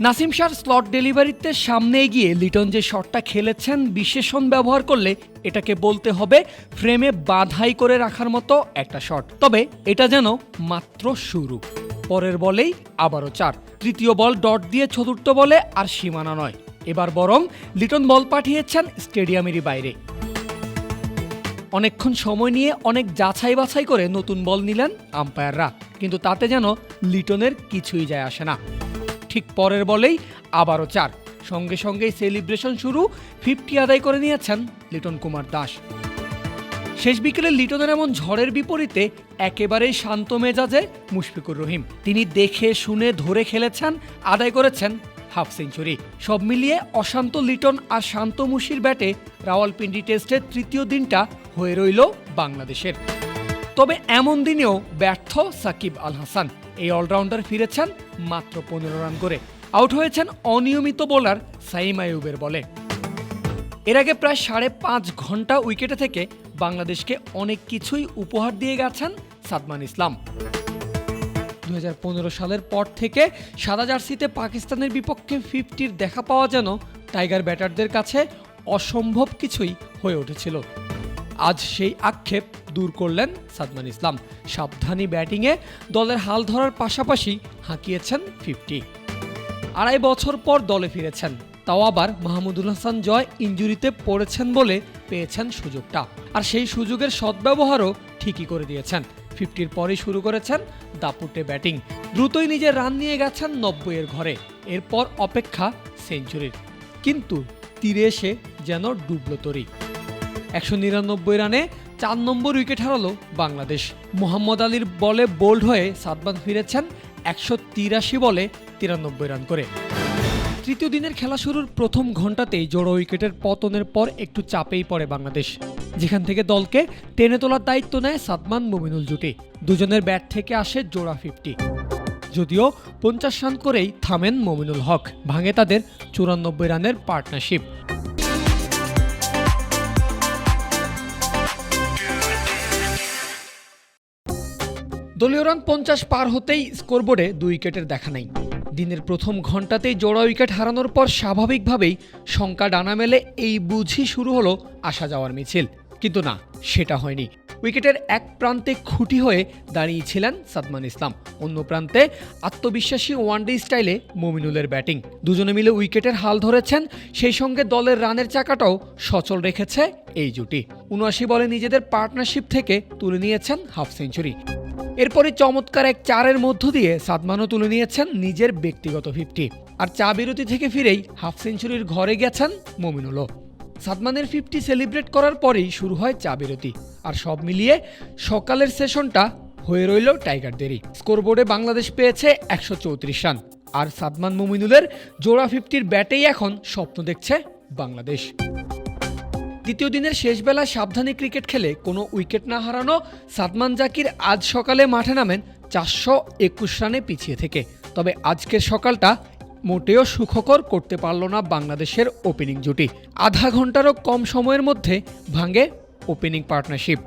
নাসিম শাহর স্লট ডেলিভারিতে সামনে এগিয়ে লিটন যে শটটা খেলেছেন, বিশেষণ ব্যবহার করলে এটাকে বলতে হবে ফ্রেমে বাধাই করে রাখার মতো একটা শট তবে এটা যেন মাত্র শুরু। পরের বলেই আবারও চার। তৃতীয় বল ডট দিয়ে চতুর্থ বলে আর সীমানা নয়। এবার বরং লিটন বল পাঠিয়েছেন স্টেডিয়ামেরই বাইরে। অনেকক্ষণ সময় নিয়ে অনেক যাচাই বাছাই করে নতুন বল নিলেন আম্পায়াররা। কিন্তু তাতে যেন লিটনের কিছুই যায় আসে না। ঠিক পরের বলেই আবারও চার। সঙ্গে সঙ্গেই সেলিব্রেশন শুরু, ফিফটি আদায় করে নিয়েছেন লিটন কুমার দাস। শেষ বিকেলে লিটনের এমন ঝড়ের বিপরীতে একেবারেই শান্ত মেজাজে মুশফিকুর রহিম। তিনি দেখে, শুনে, ধরে খেলেছেন, আদায় করেছেন হাফ সেঞ্চুরি। সব মিলিয়ে অশান্ত লিটন আর শান্ত মুশির ব্যাটে রাওয়ালপিন্ডি টেস্টের তৃতীয় দিনটা হয়ে রইল বাংলাদেশের। তবে এমন দিনেও ব্যর্থ সাকিব আল হাসান। এই অলরাউন্ডার ফিরেছেন মাত্র পনেরো রান করে। আউট হয়েছেন অনিয়মিত বোলার সাইম আইয়ুবের বলে। এর আগে প্রায় সাড়ে পাঁচ ঘণ্টা উইকেটে থেকে বাংলাদেশকে অনেক কিছুই উপহার দিয়ে গেছেন সাদমান ইসলাম। দু হাজার পনেরো সালের পর থেকে সাদা জার্সিতে পাকিস্তানের বিপক্ষে ফিফটির দেখা পাওয়া যেন টাইগার ব্যাটারদের কাছে অসম্ভব কিছুই হয়ে উঠেছিল। আজ সেই আক্ষেপ দূর করলেন সাদমান ইসলাম। সাবধানী ব্যাটিংয়ে দলের হাল ধরার পাশাপাশি হাঁকিয়েছেন ফিফটি। আড়াই বছর পর দলে ফিরেছেন। তাও আবার মাহমুদুল হাসান জয় ইঞ্জুরিতে পড়েছেন বলে পেয়েছেন সুযোগটা। আর সেই সুযোগের সদ্ব্যবহারও ঠিকই করে দিয়েছেন। ফিফটির পরেই শুরু করেছেন দাপুটে ব্যাটিং। দ্রুতই নিজের রান নিয়ে গেছেন নব্বইয়ের ঘরে। এরপর অপেক্ষা সেঞ্চুরির। কিন্তু তীরে এসে যেন ডুবল তরি। একশো নিরানব্বই রানে চার নম্বর উইকেট হারালো বাংলাদেশ। মোহাম্মদ আলীর বলে বোল্ড হয়ে সাতবান ফিরেছেন একশো তিরাশি বলে তিরানব্বই রান করে। তৃতীয় দিনের খেলা শুরুর প্রথম ঘন্টাতেই জোড়ো উইকেটের পতনের পর একটু চাপেই পড়ে বাংলাদেশ। যেখান থেকে দলকে টেনে তোলার দায়িত্ব নেয় সাদমান মুমিনুল জুটি। দুজনের ব্যাট থেকে আসে জোড়া ফিফটি। যদিও পঞ্চাশ রান করেই থামেন মমিনুল হক, ভাঙে তাদের চুরানব্বই রানের পার্টনারশিপ। দলীয় রান পঞ্চাশ পার হতেই স্কোরবোর্ডে দুই উইকেটের দেখা নেই। দিনের প্রথম ঘন্টাতেই জোড়া উইকেট হারানোর পর স্বাভাবিকভাবেই শঙ্কা ডানা মেলে এই বুঝি শুরু হলো আসা যাওয়ার মিছিল। কিন্তু না, সেটা হয়নি। উইকেটের এক প্রান্তে খুঁটি হয়ে দাঁড়িয়েছিলেন সাদমান ইসলাম। অন্য প্রান্তে আত্মবিশ্বাসী ওয়ানডে স্টাইলে মমিনুলের ব্যাটিং। দুজনে মিলে উইকেটের হাল ধরেছেন, সেই সঙ্গে দলের রানের চাকাটাও সচল রেখেছে এই জুটি। উনআশি বলে নিজেদের পার্টনারশিপ থেকে তুলে নিয়েছেন হাফ সেঞ্চুরি। এরপরই চমৎকার এক চারের মধ্য দিয়ে সাদমানও তুলে নিয়েছেন নিজের ব্যক্তিগত ফিফটি। আর চা বিরতি থেকে ফিরেই হাফ সেঞ্চুরির ঘরে গেছেন মমিনুলও। সাদমানের ফিফটি সেলিব্রেট করার পরেই শুরু হয় চা বিরতি। আর সব মিলিয়ে সকালের সেশনটা হয়ে রইল টাইগারদেরই। স্কোরবোর্ডে বাংলাদেশ পেয়েছে একশো চৌত্রিশ রান। আর সাদমান মুমিনুলের জোড়া ফিফটির ব্যাটেই এখন স্বপ্ন দেখছে বাংলাদেশ। দ্বিতীয় দিনের শেষবেলা সাবধানে সাবধানী ক্রিকেট খেলে কোনো উইকেট না হারানো সাদমান জাকির আজ সকালে মাঠে নামেন চারশো একুশ রানে পিছিয়ে থেকে। তবে আজকের সকালটা মোটেও সুখকর করতে পারল না বাংলাদেশের ওপেনিং জুটি। আধা ঘন্টারও কম সময়ের মধ্যে ভাঙে ওপেনিং পার্টনারশিপ।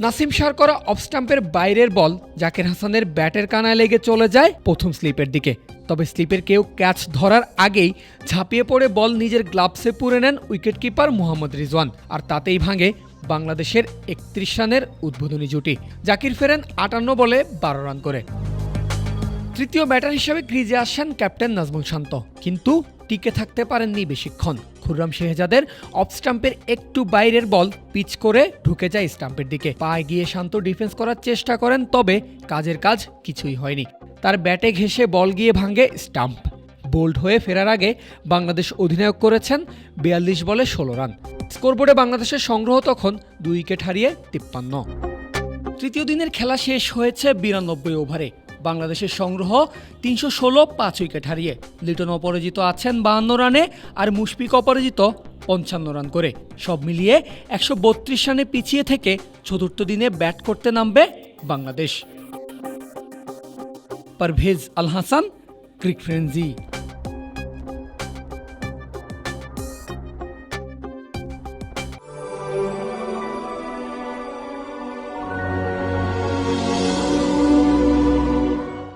নাসিম করা অফ স্টাম্পের বাইরের বল জাকির হাসানের ব্যাটের কানায় লেগে চলে যায় প্রথম স্লিপের দিকে। তবে স্লিপের কেউ ক্যাচ ধরার আগেই ঝাঁপিয়ে পড়ে বল নিজের গ্লাভসে পুরে নেন উইকেটকিপার মোহাম্মদ রিজওয়ান, আর তাতেই ভাঙে বাংলাদেশের একত্রিশ রানের উদ্বোধনী জুটি। জাকির ফেরেন আটান্ন বলে বারো রান করে। তৃতীয় ব্যাটার হিসেবে ক্রিজে আসেন ক্যাপ্টেন নাজমুল শান্ত। কিন্তু টিকে থাকতে পারেননি বেশিক্ষণ। খুররাম শেহজাদের অফ স্টাম্পের একটু বাইরের বল পিচ করে ঢুকে যায় স্টাম্পের দিকে। পায়ে গিয়ে শান্ত ডিফেন্স করার চেষ্টা করেন, তবে কাজের কাজ কিছুই হয়নি। তার ব্যাটে ঘেসে বল গিয়ে ভাঙে স্টাম্প। বোল্ড হয়ে ফেরার আগে বাংলাদেশ অধিনায়ক করেছেন বিয়াল্লিশ বলে ষোলো রান। স্কোরবোর্ডে বাংলাদেশের সংগ্রহ তখন দুই উইকেট হারিয়ে তিপ্পান্ন। তৃতীয় দিনের খেলা শেষ হয়েছে বিরানব্বই ওভারে। বাংলাদেশের সংগ্রহ তিনশো ষোলো পাঁচ উইকেট হারিয়ে। লিটন অপরাজিত আছেন বাহান্ন রানে আর মুশফিক অপরাজিত পঞ্চান্ন রান করে। সব মিলিয়ে একশো বত্রিশ রানে পিছিয়ে থেকে চতুর্থ দিনে ব্যাট করতে নামবে বাংলাদেশ। পারভেজ আল হাসান, ক্রিক ফ্রেন্সি।